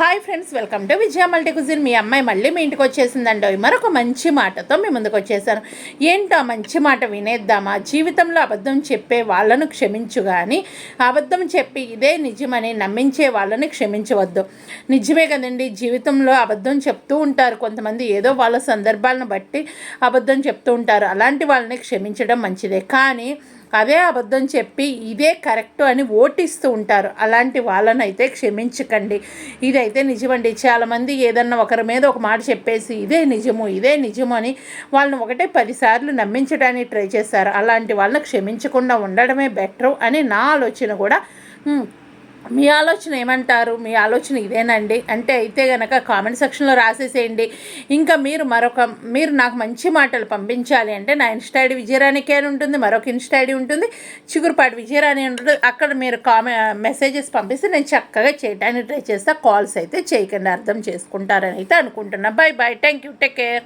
Hi friends welcome to Vijaya multi cuisine మీ అమ్మాయి మళ్ళీ మీ ఇంటికి వచ్చేసిందండి. మరొక మంచి మాటతో మీ ముందుకు వచ్చేసాను. ఏంటో ఆ మంచి మాట వినేద్దామా? జీవితంలో అబద్ధం చెప్పే వాళ్ళను క్షమించు కానీ అబద్ధం చెప్పి ఇదే నిజమని నమ్మించే వాళ్ళని క్షమించవద్దు. నిజమే కదండి జీవితంలో అబద్ధం చెప్తూ ఉంటారు. కొంతమంది ఏదో వాళ్ళ సందర్భాలను బట్టి అబద్ధం చెప్తూ ఉంటారు. అలాంటి వాళ్ళని క్షమించడం మంచిదే. కానీ అదే అబద్ధం చెప్పి ఇదే కరెక్ట్ అని ఓటిస్తూ ఉంటారు. అలాంటి వాళ్ళని అయితే క్షమించకండి. ఇదైతే నిజమండి. చాలామంది ఏదన్నా ఒకరి మీద ఒక మాట చెప్పేసి ఇదే నిజము ఇదే నిజము అని వాళ్ళని ఒకటే పదిసార్లు నమ్మించడానికి ట్రై చేస్తారు. అలాంటి వాళ్ళని క్షమించకుండా ఉండడమే బెటర్ అని నా ఆలోచన కూడా. మీ ఆలోచన ఏమంటారు? మీ ఆలోచన ఇదేనండి అంటే అయితే కనుక కామెంట్ సెక్షన్లో రాసేసేయండి. ఇంకా మీరు మరొక మీరు నాకు మంచి మాటలు పంపించాలి అంటే నా ఇన్స్టా ఐడి విజయరాణికే అని ఉంటుంది మరొక ఇన్స్టా ఐడి ఉంటుంది చిగురుపాటి విజయరాణి ఉంటుంది. అక్కడ మీరు కామె మెసేజెస్ పంపిస్తే నేను చక్కగా చేయడానికి ట్రై చేస్తా. కాల్స్ అయితే చేయకండి అర్థం చేసుకుంటారని అయితే అనుకుంటున్నా. Bye bye thank you take care